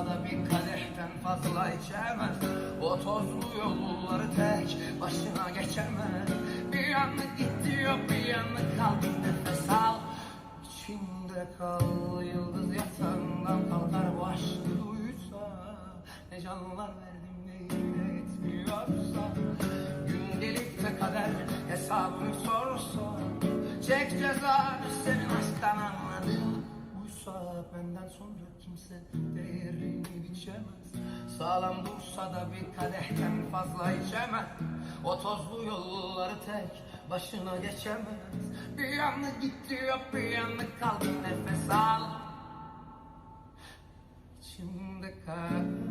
dursa da bir kadehten fazla içemez. O tozlu yolları tek başına geçemez. Bir yanlık gitti yok bir yanlık kal bir nefes al. İçinde kal yıldız yatağından kalkar. Bu aşkı duysa Ne canlar verdim ne yine yetmiyorsa Gün gelip de kader hesabını sorsa Çek cezanı senin aşktan anladın Buysa benden sonra kimse değerini biçemez Sağlam dursa da bir kadehten fazla içemez. O tozlu yolları tek başına geçemez. Bir yanlık gitti yok bir yanlık kaldı. Nefes al. İçimde kal